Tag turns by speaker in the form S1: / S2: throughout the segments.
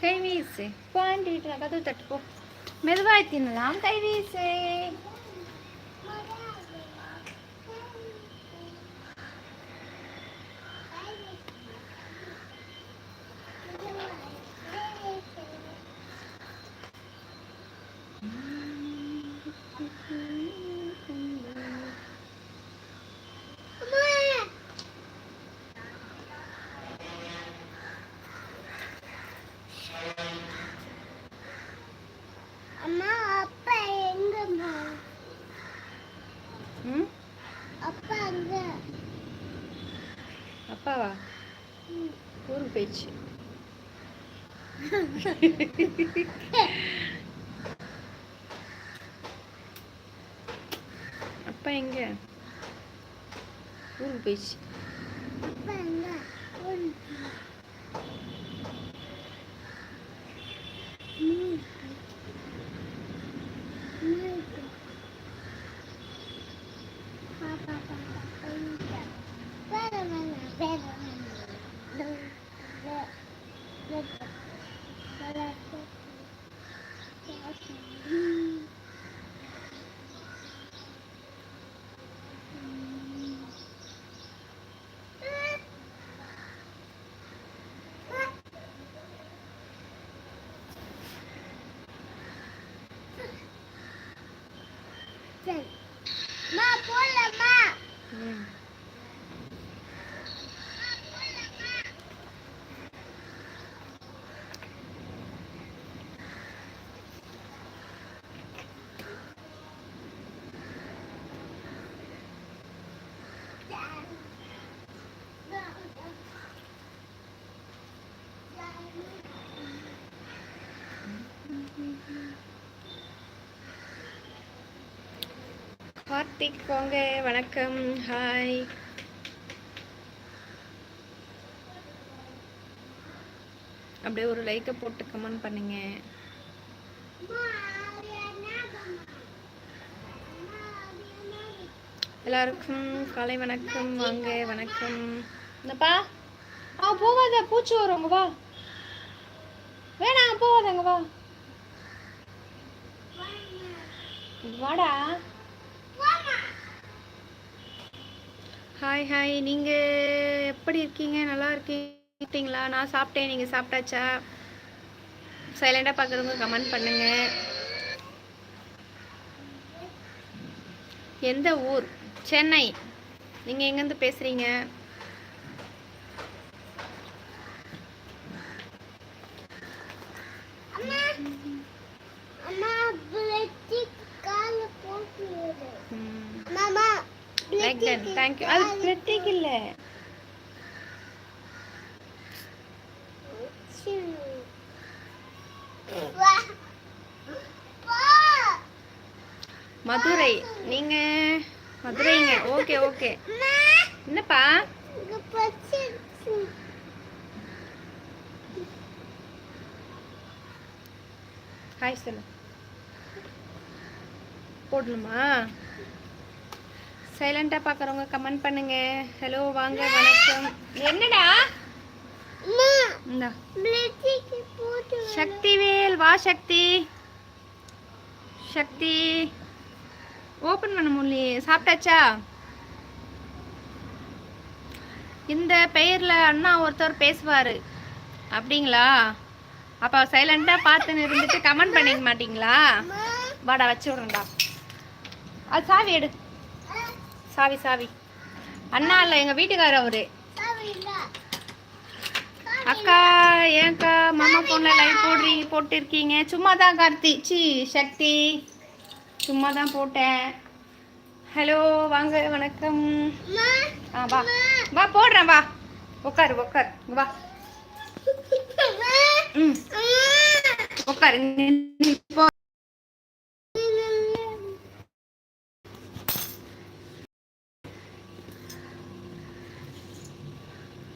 S1: ಕೈ ವೀಸೆ ಕ್ವಾಂಟಿಟಿ ನಗದು ತಟ್ಕೋ ಮೆದುವಾಯ್ತೀನಲ್ಲ ಕೈ
S2: ವೀಸೆ அப்பா
S1: எங்க? ஊருக்கு போயிடுச்சு
S2: அப்பா அங்க ஒரு- மூணு. மூணு. பாப்பா, பாப்பா, கொஞ்சம். வேற வேணாம், வேற வேணாம். வே- வே- வே- வேற ம். சரி. மா போலாமா
S1: ம் கார்த்திக் வணக்கம். ஹாய் அப்படியே ஒரு லைக்கை போட்டு கமெண்ட் பண்ணுங்க. எல்லாருக்கும் காலை வணக்கம். வாங்க வணக்கம். என்னப்பா? ஆ போகாத. பூச்சி வரும் வா. வேணாம் போகாத வா. வாடா. ஹாய் ஹாய் நீங்கள் எப்படி இருக்கீங்க? நல்லா இருக்கீங்களா? நான் சாப்பிட்டேன். நீங்கள் சாப்பிட்டாச்சா? சைலண்டாக பார்க்குறவங்க கமெண்ட் பண்ணுங்கள் எந்த ஊர்? சென்னை. நீங்கள் எங்கேருந்து பேசுகிறீங்க
S2: அம்மா அம்மா பிளட்டி கால போட்டு விடு. மாமா
S1: சிக்கன் டன் தேங்க்யூ அது பிளட்டிக் இல்ல மதுரை நீங்க மதுரைங்க. ஓகே ஓகே என்னப்பா? ஹாய் சொல்லு போடணுமா? சைலண்டா பார்க்குறவங்க கமெண்ட் பண்ணுங்க. ஹலோ வாங்க வணக்கம். என்னடா?
S2: விடு.
S1: சக்திவேல் வா சக்தி. சக்தி. ஓப்பன் பண்ண முடியலையே. சாப்பிட்டாச்சா? இந்த பெயரில் அண்ணா ஒருத்தர் பேசுவார். அப்படிங்களா? அப்போ சைலண்ட்டாக பார்த்துன்னு இருந்துட்டு கமெண்ட் பண்ணிக்க மாட்டீங்களா? வாடா வச்சு விட்றேன்டா. அது சாவி எடு. சாவி சாவி. அண்ணா இல்லை எங்கள் வீட்டுக்காரர் அவரு. அக்கா ஏன்க்கா மாமா ஃபோனில் லைவ் போடுறீ போட்டிருக்கீங்க. சும்மா தான் கார்த்தி. சி சக்தி. சும்மா தான் போட்டேன். ஹலோ வாங்க வணக்கம். ஆ வா. வா போடுறேன் வா. உட்காரு உட்காரு வா. ம். உட்காரு நீ- நீ போ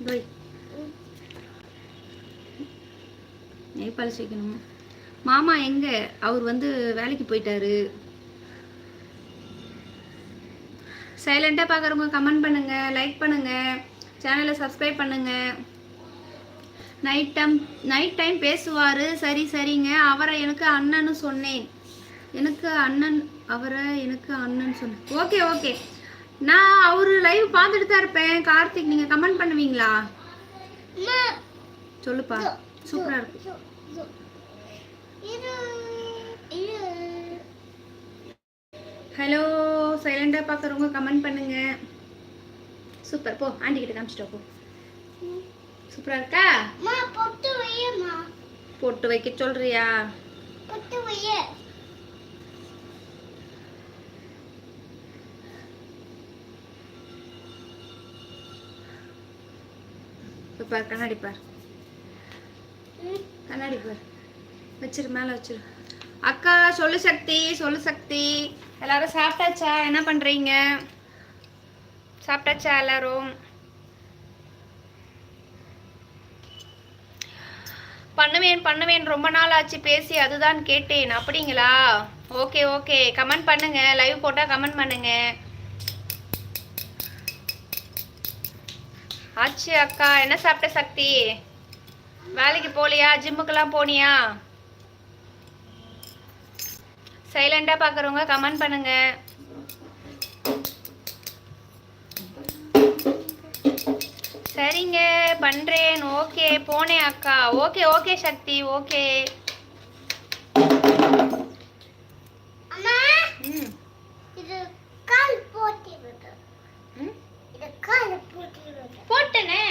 S1: போய் நெய்பால் சேர்க்கணும் மாமா எங்க? அவர் வந்து வேலைக்கு போயிட்டாரு. சைலண்ட்டாக பார்க்குறவங்க கமெண்ட் பண்ணுங்க லைக் பண்ணுங்க சேனலை சப்ஸ்கிரைப் பண்ணுங்க. நைட் டைம் நைட் டைம் பேசுவார். சரி சரிங்க. அவரை எனக்கு அண்ணன்னு சொன்னேன். எனக்கு அண்ணன் அவரை எனக்கு அண்ணன் சொன்னேன். ஓகே ஓகே நான் அவர் லைவ் பார்த்துட்டு தான் இருப்பேன். கார்த்திக் நீங்கள் கமெண்ட் பண்ணுவீங்களா? சொல்லுப்பா. சூப்பராக இருக்கு
S2: சு- சு. இரு இரு
S1: ஹலோ சைலண்டாக பார்க்குறவங்க கமெண்ட் பண்ணுங்க. சூப்பர் போ ஆண்டி கிட்ட காமிச்சிட்டோ போ. சூப்பராக இருக்கா?
S2: பொட்டு
S1: வைக்க சொல்றியா?
S2: பொட்டு வைய.
S1: இப்போ பார் கண்ணாடி பார். வச்சிரு மேலே வச்சிரு. அக்கா சொல்லு சக்தி சொல்லு சக்தி. எல்லாரும் சாப்பிட்டாச்சா? என்ன பண்ணுறீங்க சாப்பிட்டாச்சா எல்லாரும்? பண்ணுவேன் பண்ணுவேன். ரொம்ப நாள் ஆச்சு பேசி அதுதான் கேட்டேன். அப்படிங்களா? Okay okay. கமெண்ட் பண்ணுங்க. லைவ் போட்டால் கமெண்ட் பண்ணுங்க. ஆச்சு அக்கா. என்ன சாப்பிட்ட சக்தி? வேலைக்கு போலியா? ஜிம்முக்கெல்லாம் போனியா? சைலண்டா பார்க்குறவங்க கமெண்ட் பண்ணுங்க. சரிங்க பண்றேன். ஓகே போனேன் அக்கா. Okay okay Shakti. ஓகே
S2: அம்மா
S1: ம்
S2: இது கால் போட்டி விடு
S1: ம்
S2: இது கால் போட்டி விடு
S1: போட்டனே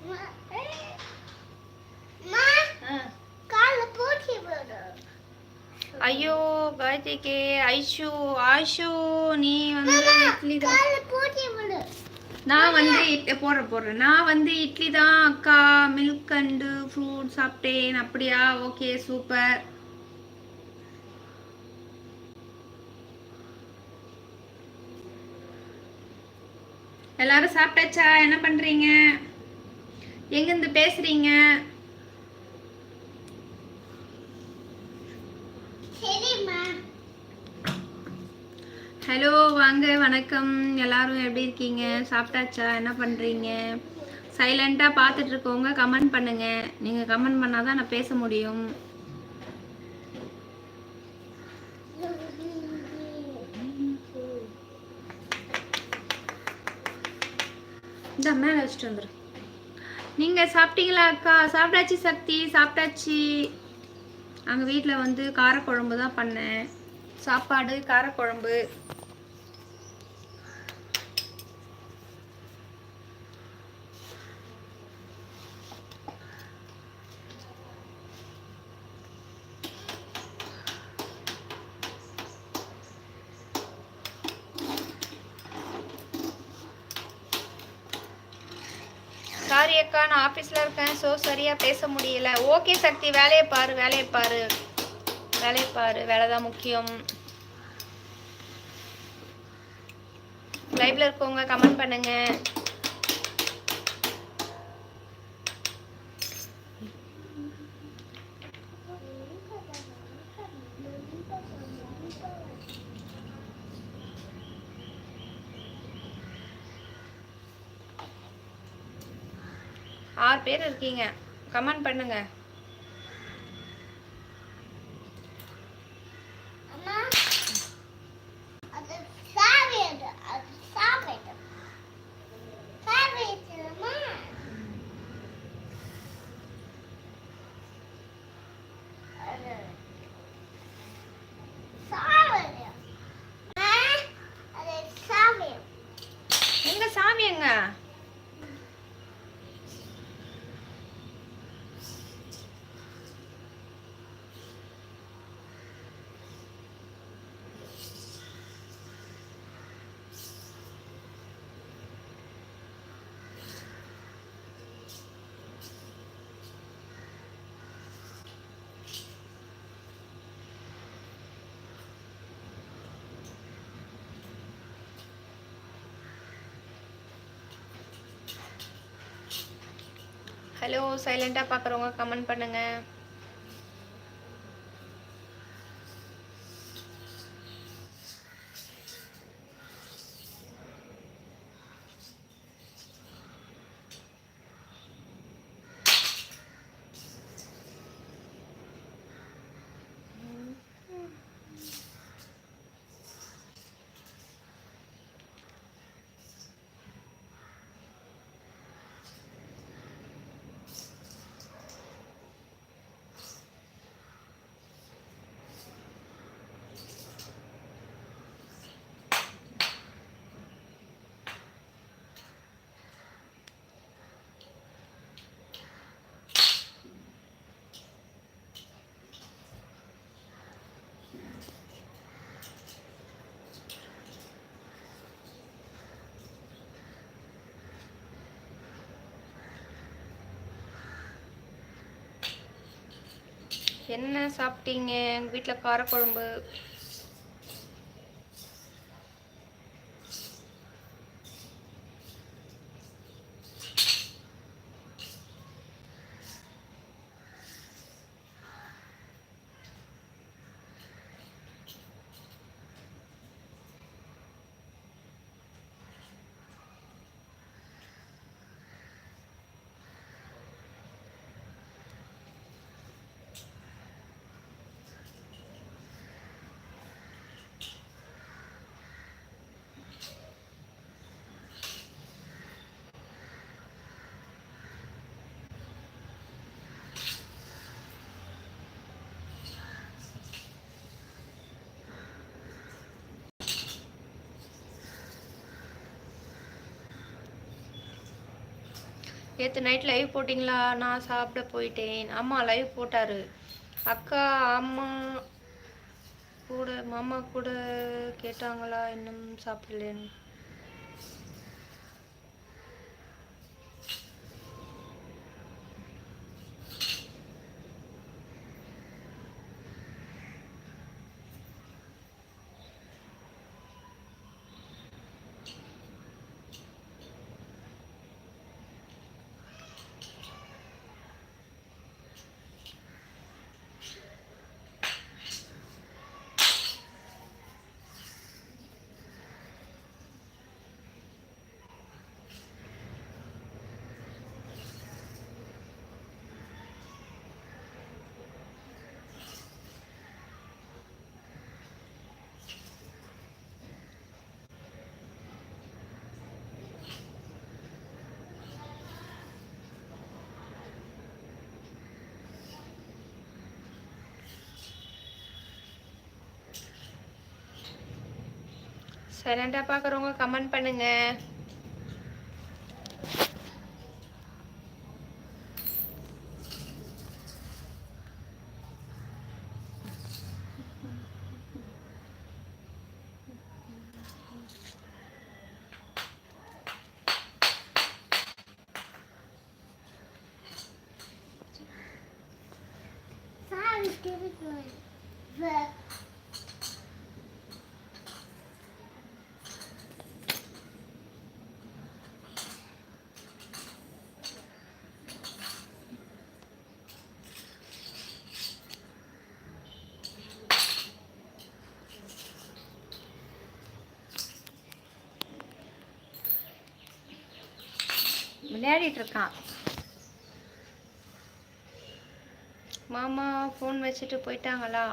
S2: அம்மா அம்மா
S1: ஆ.
S2: கால் போட்டி விடு
S1: ஐயோ காயத்ரிக்கு ஐஷு ஆஷு நீ வந்து இட்லி தான். நான் வந்து இட்- போடுறேன் போடுறேன். நான் வந்து இட்லி தான் அக்கா மில்க் அண்டு ஃப்ரூட் சாப்பிட்டேன். அப்படியா? Okay super. எல்லாரும் சாப்பிட்டாச்சா? என்ன பண்றீங்க? எங்கேருந்து பேசுறீங்க? ஹலோ வாங்க வணக்கம். எல்லாரும் எப்படி இருக்கீங்க? சாப்பிட்டாச்சா? என்ன பண்ணுறீங்க சைலண்ட்டாக பார்த்துட்டு இருக்கவங்க கமெண்ட் பண்ணுங்க. நீங்கள் கமெண்ட் பண்ணால் தான் நான் பேச முடியும். இந்த மேலே வச்சுட்டு வந்துடும் நீங்கள் சாப்பிட்டீங்களா அக்கா? சாப்பிட்டாச்சு சக்தி. சாப்பிட்டாச்சு. அங்கே வீட்டில் வந்து காரக்குழம்பு தான் பண்ணேன். சாப்பாடு காரக்குழம்பு. சாரி அக்கா நான் ஆஃபீஸில் இருக்கேன் ஸோ சரியாக பேச முடியல. ஓகே சக்தி வேலையை பாரு வேலையை பாரு. வேலையை பாரு வேலை தான் முக்கியம். லைவ்ல இருக்கவங்க கமெண்ட் பண்ணுங்க. ஆறு பேர் இருக்கீங்க. கமெண்ட் பண்ணுங்கள்
S2: அம்மா அது சாப்பிடு அது சாப்பிடு சாப்பிடுமா அது சாப்பிடு அம்மா, அது சாப்பிடு
S1: எங்க சாமி எங்க ஹலோ சைலண்டாக பார்க்குறவங்க கமெண்ட் பண்ணுங்கள் என்ன சாப்பிட்டீங்க? எங்கள் வீட்டில் காரக்குழம்பு நேற்று நைட் லைவ் போட்டிங்களா? நான் சாப்பிட போயிட்டேன். அம்மா லைவ் போட்டார். அக்கா அம்மா கூட மாமா கூட கேட்டாங்களா? இன்னும் சாப்பிடலன்னு. சைலண்டாக பார்க்குறவங்க கமெண்ட் பண்ணுங்கள்
S2: சாவி திருப்பி
S1: விளையாடிட்டு இருக்கான் மாமா ஃபோன் வச்சுட்டு போயிட்டாங்களா?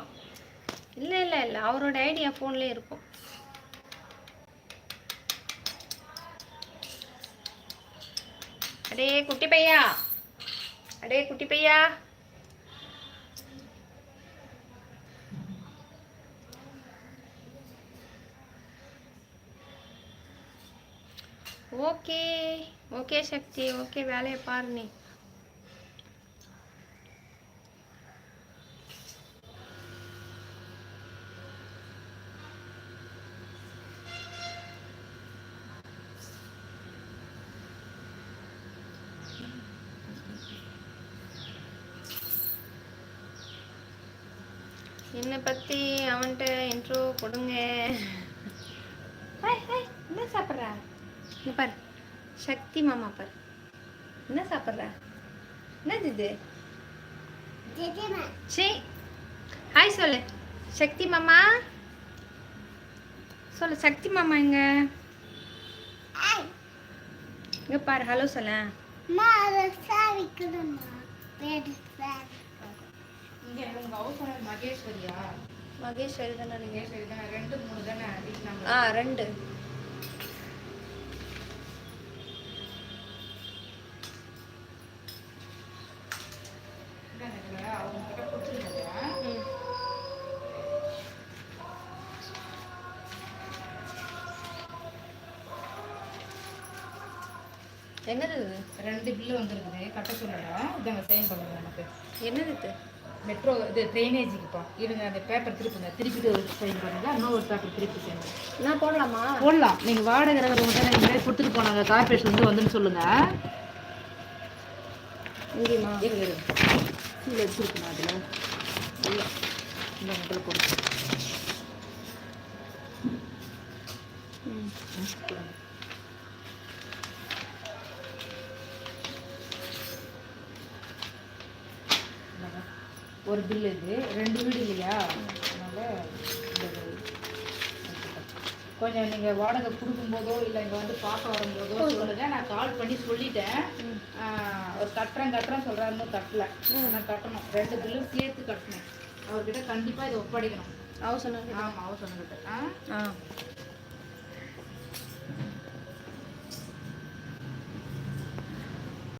S1: இல்லை இல்லை இல்லை. அவரோட ஐடியா ஃபோன்லேயே இருக்கும். அடே குட்டி பையா. அடே குட்டி பையா ஓகே ஓகே சக்தி ஓகே வேலையை பாரு நீ. என்னை பற்றி அவன்கிட்ட இன்ட்ரோ கொடுங்க. ஹாய் ஹாய் என்ன சாப்பிட்றா? பாரு. சக்தி மாமா பாரு. என்ன சாப்பிட்ற? என்னது இது
S2: ஜெஜமா
S1: சே ஹாய் சொல்லு. சக்தி மாமா? சொல்லு சக்தி மாமா எங்க? இங்க பாரு ஹலோ சொல்ல. மகேஸ்வரி தானே
S3: ரெண்டு மூணு தானே?
S1: ஆ ரெண்டு. என்னது இது?
S3: ரெண்டு பில்லு வந்திருக்குது கட்ட சொல்லலாம் இதாங்க சைன் பண்ணுங்க நமக்கு.
S1: என்னது இது?
S3: மெட்ரோ இது ட்ரைனேஜுக்குப்பா இருங்க அந்த பேப்பர் திருப்புங்க திருப்பிட்டு ஒரு சைன் பண்ணுங்க இன்னொரு பேப்பர் திருப்பி சைன் பண்ணுங்க
S1: நான் போடலாமா?
S3: போடலாம். நீங்கள் வாடகை தான் நீங்கள் கொடுத்துட்டு போனாங்க. கார்பரேஷன் வந்து வந்துன்னு சொல்லுங்க.
S1: இங்கேயுமா
S3: இருங்க கீழே வச்சிருக்கணும் அதில். இல்லை இந்த முதல்ல கொடுத்து ஒரு பில் இது. ரெண்டு வீடு இல்லையா அதனால. கொஞ்சம் நீங்கள் வாடகை கொடுக்கும்போதோ இல்லை இங்கே வந்து பார்க்க வரும்போதோ சொல்லுங்க. நான் கால் பண்ணி சொல்லிட்டேன். அவர் கட்டுறேன் கட்டுறேன் சொல்கிறாரு இன்னும் கட்டல. நான் கட்டணும். ரெண்டு பில்லும் சேர்த்து கட்டணும். அவர்கிட்ட கண்டிப்பாக இதை ஒப்படைக்கணும்.
S1: ஹவுஸ் ஓனர்
S3: ஆமாம் அவர் சொன்னகிட்ட ஆ?
S1: ஆ.